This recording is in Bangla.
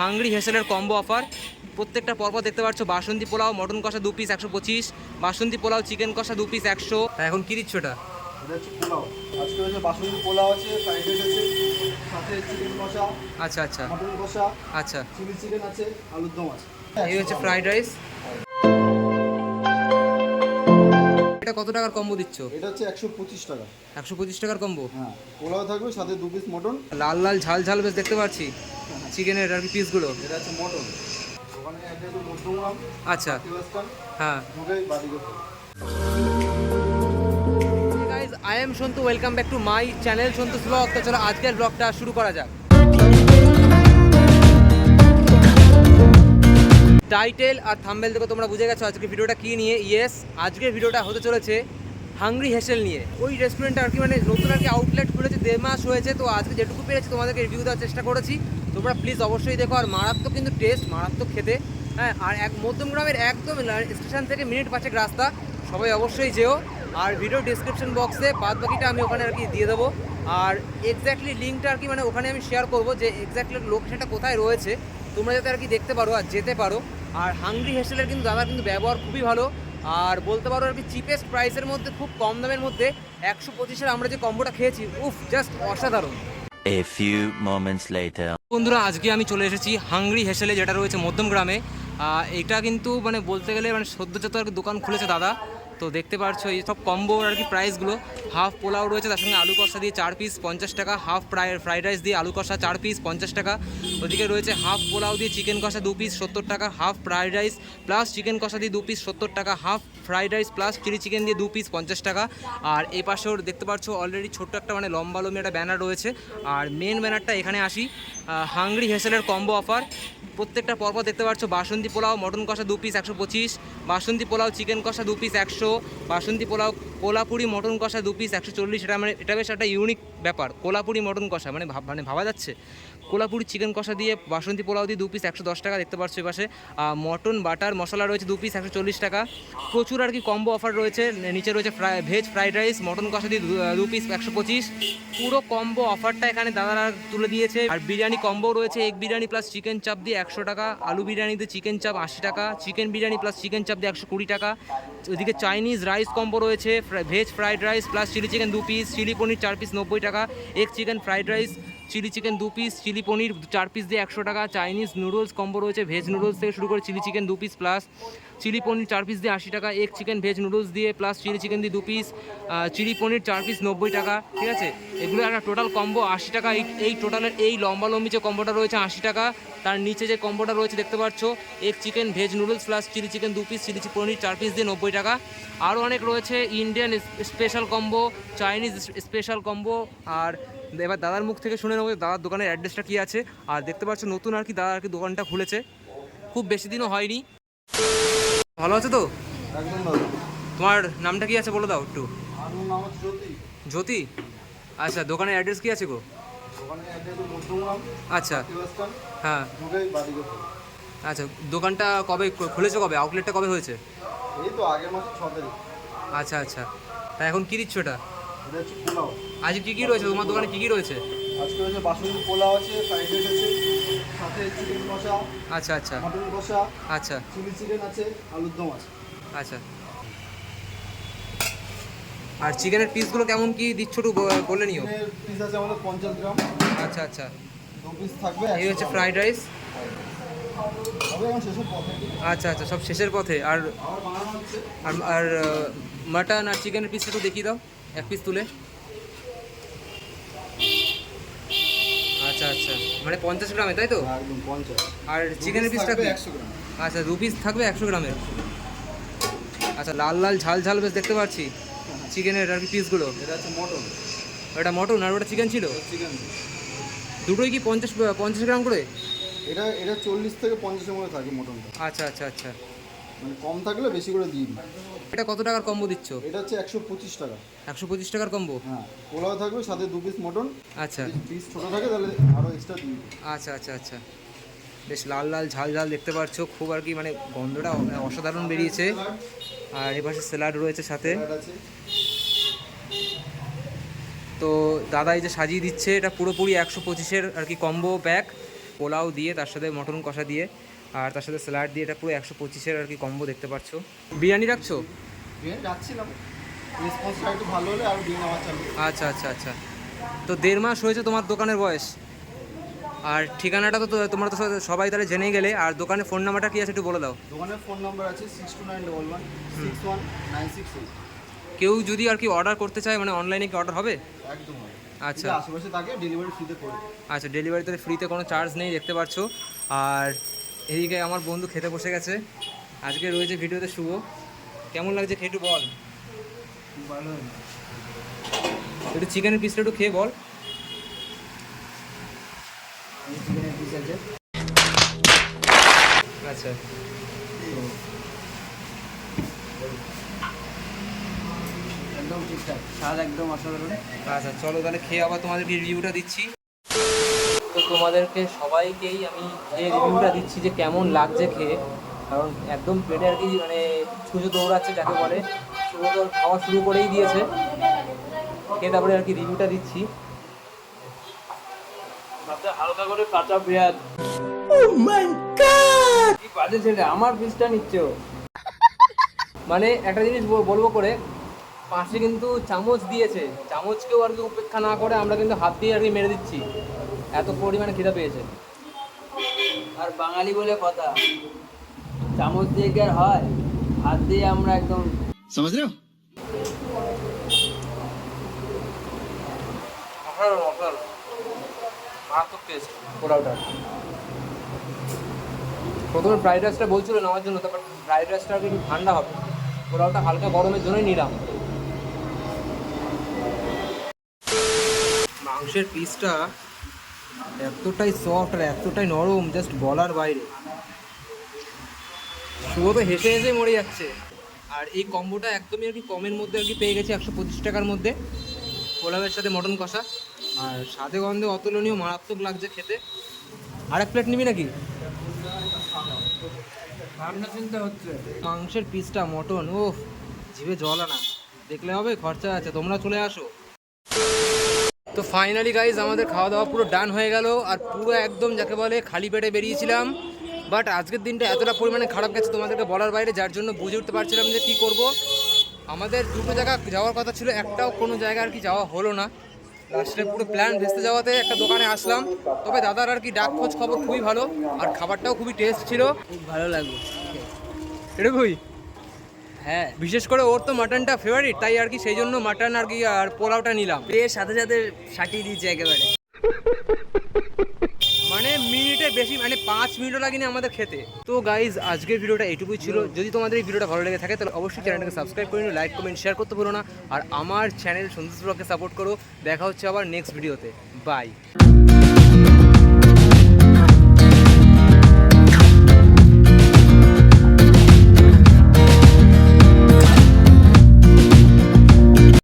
হাংরি হেসেলের কম্বো অফার প্রত্যেকটা পরপর দেখতে পাচ্ছ বাসন্তী পোলাও মটন কষা দু পিস একশো পঁচিশ বাসন্তী পোলাও চিকেন কষা দু পিস একশো। এখন কি দিচ্ছ এটা আচ্ছা আচ্ছা। আচ্ছা। চিলি চিকেন আছে আলুর দম আছে। এই হচ্ছে ফ্রাইড রাইস এটা কত টাকার কম্বো দিচ্ছ? এটা হচ্ছে একশো পঁচিশ টাকা। একশো পঁচিশ টাকার কম্বো হ্যাঁ পোলাও থাকবে সাথে দু পিস মটন লাল লাল ঝাল ঝাল বেশ দেখতে পাচ্ছি। চিকেনের আর কি পিসগুলো এটা হচ্ছে মটন ওখানে একটা আচ্ছা। হ্যাঁ। I am Santu welcome back to my channel Santu vlog তো চলো আজকের ব্লগটা শুরু করা যাক। টাইটেল আর থাম্বেল থেকে তোমরা বুঝে গেছো আজকে ভিডিওটা কী নিয়ে? ইয়েস আজকের ভিডিওটা হতে চলেছে হাংরি হেসেল নিয়ে। ওই রেস্টুরেন্টটা আর কি মানে নতুন আর কি আউটলেট খুলেছে, দেড় মাস হয়েছে, তো আজকে যেটুকু পেরেছি তোমাদেরকে রিভিউ দেওয়ার চেষ্টা করেছি। তোমরা প্লিজ অবশ্যই দেখো, আর মারাত্মক কিন্তু টেস্ট মারাত্মক খেতে। হ্যাঁ আর এক মধ্যমগ্রামের একদম স্টেশন থেকে মিনিট পাঁচেক রাস্তা। সবাই অবশ্যই যেও। আর ভিডিও ডিসক্রিপশন বক্সে বাদ বাকিটা আমি ওখানে আর কি দিয়ে দেবো। আর এক্স্যাক্টলি লিঙ্কটা আর কি মানে ওখানে আমি শেয়ার করব যে এক্স্যাক্টলি লোকেশনটা কোথায় রয়েছে। তোমরা যাতে আর কি দেখতে পারো আর যেতে পারো। আর হাংরি হেসেলের কিন্তু দাদার কিন্তু ব্যবহার খুবই ভালো। আর বলতে পারো আর কি চিপেস্ট প্রাইসের মধ্যে খুব কম দামের মধ্যে একশো পঁচিশের আমরা যে কম্বোটা খেয়েছি উফ জাস্ট অসাধারণ। A few moments later. বন্ধুরা আজকে আমি চলে এসেছি হাংরি হেসেলে যেটা রয়েছে মধ্যম গ্রামে। এটা কিন্তু মানে বলতে গেলে মানে সদ্যজাত আর কি দোকান খুলেছে দাদা। তো দেখতে পারছ, এই সব কম্বো আর কি প্রাইসগুলো হাফ পোলাও রয়েছে, তার সঙ্গে আলু কষা দিয়ে চার পিস পঞ্চাশ টাকা। হাফ ফ্রাই ফ্রাইড রাইস দিয়ে আলু কষা চার পিস পঞ্চাশ টাকা। ওদিকে রয়েছে হাফ পোলাও দিয়ে চিকেন কষা দু পিস সত্তর টাকা। Half fried rice plus chicken কষা দিয়ে দু পিস সত্তর টাকা। Half fried rice plus chilli chicken দিয়ে দু পিস পঞ্চাশ টাকা। আর এই পাশেও দেখতে পাচ্ছ অলরেডি ছোট্ট একটা মানে লম্বা লম্বি একটা ব্যানার রয়েছে। আর মেন ব্যানারটা এখানে আসি। হাংরি হেসেলের কম্বো অফার প্রত্যেকটা পরপর দেখতে পাচ্ছ বাসন্তী পোলাও মটন কষা দু পিস একশো পঁচিশ, বাসন্তী পোলাও চিকেন কষা দু পিস একশো বাসন্তী পোলাও, কোলাপুরি মটন কষা দু পিস একশো চল্লিশ, এটা মানে এটা বেশ একটা ইউনিক ব্যাপার। কোলাপুরি মটন কষা মানে মানে ভাবা যাচ্ছে। কোলাপুরি চিকেন কষা দিয়ে বাসন্তী পোলাও দিয়ে দু পিস একশো দশ টাকা, দেখতে পাচ্ছ এপাশে। মটন, বাটার, মশলা রয়েছে দু পিস একশো চল্লিশ টাকা। প্রচুর আর কি কম্বো অফার রয়েছে, নিচে রয়েছে fry veg fried rice mutton কষা দিয়ে দু- পিস একশো পঁচিশ। পুরো কম্বো অফারটা এখানে দাদারা তুলে দিয়েছে। আর বিরিয়ানি কম্বো রয়েছে egg biryani plus chicken chaap দিয়ে একশো টাকা, আলু বিরিয়ানি দিয়ে চিকেন চাপ আশি টাকা চিকেন বিরিয়ানি প্লাস চিকেন চাপ দিয়ে একশো কুড়ি টাকা। ওদিকে চাইনিজ রাইস কম্বো রয়েছে veg fried rice plus chilli chicken দু পিস চিলি পনির চার পিস নব্বই টাকা egg chicken fried rice chilli chicken দু পিস চিলি পনির চার পিস দিয়ে একশো টাকা, চাইনিজ নুডলস কম্বো রয়েছে ভেজ নুডলস থেকে শুরু করে চিলি চিকেন দু পিস প্লাস চিলি পনির চার পিস দিয়ে আশি টাকা এক চিকেন ভেজ নুডলস দিয়ে প্লাস চিলি চিকেন দিয়ে দু পিস চিলি পনির চার পিস নব্বই টাকা, ঠিক আছে? এগুলো একটা টোটাল কম্বো আশি টাকা, এই এই টোটালের এই লম্বা লম্বি যে কম্বোটা রয়েছে, আশি টাকা, তার নিচে যে কম্বোটা রয়েছে, দেখতে পাচ্ছ এক chicken veg noodles plus chilli chicken দু পিস চিলি পনির চার পিস দিয়ে নব্বই টাকা। আরও অনেক রয়েছে Indian special combo Chinese special combo আর এবার দাদার মুখ থেকে শুনে নেব দাদার দোকানের অ্যাড্রেসটা কী আছে। আর দেখতে পাচ্ছ, নতুন আর কি দাদা আর কি দোকানটা খুলেছে। খুব বেশি দিনও হয়নি। ভালো আছে তো? একদম তোমার নামটা কি আছে বলে দাও একটু? আমার নাম হচ্ছে জ্যোতি। জ্যোতি? আচ্ছা দোকানের অ্যাড্রেস কি আছে গো? মধ্যমগ্রাম আচ্ছা। হ্যাঁ। আচ্ছা দোকানটা কবে খুলেছে কবে? আউটলেটটা কবে হয়েছে? এই তো আগের মাসে ছ তারিখ। আচ্ছা আচ্ছা। তা এখন কি দিচ্ছ এটা? এটা আজ কি কি রয়েছে? তোমার দোকানে কি কি রয়েছে? আজকে হচ্ছে বাসন্তী পোলাও আছে ফ্রাইড রাইস আছে সাথে চিকেন কষা আচ্ছা আচ্ছা। মটন কষা আচ্ছা। চিলি চিকেন আছে আলুর দম আছে। আচ্ছা। আর চিকেনের পিসগুলো কেমন কি দিচ্ছ একটু বলে নিও। পিস আছে আমাদের পঞ্চাশ গ্রাম। আচ্ছা আচ্ছা। দু পিস থাকবে এই হচ্ছে ফ্রাইড রাইস। আচ্ছা আচ্ছা সব শেষের পথে। আর আর মাটন আর চিকেনের পিস একটু দেখিয়ে দাও এক পিস তুলে আচ্ছা আচ্ছা মানে পঞ্চাশ গ্রামে তাই তো? একদম পঞ্চাশ। আর চিকেনের পিস থাকবে একশো গ্রাম। আচ্ছা দু পিস থাকবে একশো গ্রামের। আচ্ছা লাল লাল ঝাল ঝাল বেশ দেখতে পাচ্ছি চিকেনের আর কি পিসগুলো এটা হচ্ছে মটন। ওটা মটন আর ওটা চিকেন ছিল? চিকেন দুটোই কি পঞ্চাশ পঞ্চাশ গ্রাম করে? এটা এটা চল্লিশ থেকে পঞ্চাশের মধ্যে থাকে মটনটা। আচ্ছা আচ্ছা আচ্ছা। মানে কম থাকলে বেশি করে দিই। এটা কত টাকার কম্বো দিচ্ছ? এটা হচ্ছে একশো পঁচিশ টাকা। একশো পঁচিশ টাকার কম্বো? হ্যাঁ পোলাও থাকবে সাথে দু পিস মটন আচ্ছা। পিস ছোটো থাকে তাহলে আরও এক্সট্রা দিই আচ্ছা আচ্ছা আচ্ছা। বেশ লাল লাল ঝাল ঝাল দেখতে পাচ্ছ। খুব আর কি মানে গন্ধটা অসাধারণ বেরিয়েছে। আর এপাশে স্যালাড রয়েছে সাথে। তো দাদা এই যে সাজিয়ে দিচ্ছে এটা পুরোপুরি একশো পঁচিশের আর কি কম্বো প্যাক পোলাও দিয়ে তার সাথে মটন কষা দিয়ে। আর তার সাথে স্যালাড দিয়ে এটা পুরো একশো পঁচিশের আর কি কম্বো দেখতে পাচ্ছ। বিরিয়ানি রাখছো? বিয়ে যাচ্ছিলাম রেসপন্সটা একটু ভালো হলে আর বিয়ে নেওয়া চালু আচ্ছা আচ্ছা আচ্ছা। তো দেড় মাস হয়েছে তোমার দোকানের বয়স। আর ঠিকানাটা তো তো- তোমরা তো সবাই তাহলে জেনে গেলে। আর দোকানের ফোন নাম্বারটা কি আছে একটু বলে দাও। দোকানের ফোন নাম্বার আছে six two nine double one six one nine six eight কেউ যদি আর কি অর্ডার করতে চায় মানে অনলাইনে কি অর্ডার হবে? একদম হবে। আচ্ছা। আশেপাশে থাকে ডেলিভারি ফ্রিতে করে। আচ্ছা ডেলিভারিতে ফ্রিতে কোনো চার্জ নেই দেখতে পাচ্ছ। আর এদিকে আমার বন্ধু খেতে বসে গেছে। আজকে রয়েছে ভিডিওতে শুভ। কেমন লাগছে একটু বল। ভালো একটু চিকেনের পিসটা একটু খেয়ে বল। চিকেনের পিস আছে। আচ্ছা। একদম ঠিকঠাক। স্বাদ একদম অসাধারণ। আচ্ছা চলো তাহলে খেয়ে আবার তোমাদেরকে রিভিউটা দিচ্ছি। তো তোমাদেরকে সবাইকেই আমি যে রিভিউটা দিচ্ছি যে কেমন লাগছে খেয়ে কারণ একদম পেটে আর কি মানে ছুঁচো দৌড়াচ্ছে যাকে বলে তো খাওয়া শুরু করেই দিয়েছে। খেয়ে তারপরে আর কি রিভিউটা দিচ্ছি। হালকা করে কাঁচা পেঁয়াজ। কি বাজে ছেলে আমার পিসটা নিচ্ছে। মানে একটা জিনিস বল- বলব করে পাশে কিন্তু চামচ দিয়েছে। চামচকেও আর কি উপেক্ষা না করে আমরা কিন্তু হাত দিয়ে আর কি মেরে দিচ্ছি। এত পরিমাণে খিদা পেয়েছে। আর বাঙালি বলে কথা চামচ দিয়ে কি আর হয়? হাত দিয়ে আমরা একদম অসাধারণ অসাধারণ মারাত্মক টেস্ট পোলাওটা। প্রথমে ফ্রাইড রাইসটা বলছিল নেওয়ার জন্য তারপর ফ্রাইড রাইসটা আর কি ঠান্ডা হবে। পোলাওটা হালকা গরমের জন্যই নিলাম। মাংসের পিসটা এতটাই সফট আর এতটাই নরম জাস্ট বলার বাইরে। শুভ তো হেসে হেসে মরে যাচ্ছে। আর এই কম্বোটা একদমই আর কি কমের মধ্যে আর কি পেয়ে গেছে একশো পঁচিশ টাকার মধ্যে। পোলাওয়ের সাথে মটন কষা। আর স্বাদে গন্ধে অতুলনীয় মারাত্মক লাগছে খেতে। আর এক প্লেট নিবি নাকি? ভাবনা চিন্তা হচ্ছে। মাংসের পিসটা মটন ও জিভে জল আনা। দেখলে হবে খরচা আছে তোমরা চলে আসো। তো ফাইনালি গাইজ আমাদের খাওয়া দাওয়া পুরো ডান হয়ে গেল আর পুরো একদম যাকে বলে খালি পেটে বেরিয়েছিলাম। বাট আজকের দিনটা এতটা পরিমাণে খারাপ গেছে তোমাদেরকে বলার বাইরে যার জন্য বুঝে উঠতে পারছিলাম যে কী করব। আমাদের দুটো জায়গা যাওয়ার কথা ছিল একটাও কোনো জায়গা আর কি যাওয়া হলো না। লাস্টে পুরো প্ল্যান ভেস্তে যাওয়াতে একটা দোকানে আসলাম। তবে দাদার আর কি ডাক খোঁজ খবর খুবই ভালো আর খাবারটাও খুবই টেস্ট ছিল। খুব ভালো লাগল। এটুকুই হ্যাঁ। বিশেষ করে ওর তো মাটনটা ফেভারিট তাই আর কি সেই জন্য মাটন আর কি আর পোলাওটা নিলাম। পেয়ে সাথে সাথে সাটিয়ে দিয়েছে একেবারে। মানে মিনিটে বেশি মানে পাঁচ মিনিটও লাগেনি আমাদের খেতে। তো গাইজ আজকের ভিডিওটা এটুকুই ছিল। যদি তোমাদের এই ভিডিওটা ভালো লেগে থাকে তাহলে অবশ্যই চ্যানেলটাকে সাবস্ক্রাইব করে লাইক কমেন্ট শেয়ার করতে ভুলো না। আর আমার চ্যানেল সন্তোষ ব্লগকে সাপোর্ট করো। দেখা হচ্ছে আবার নেক্সট ভিডিওতে বাই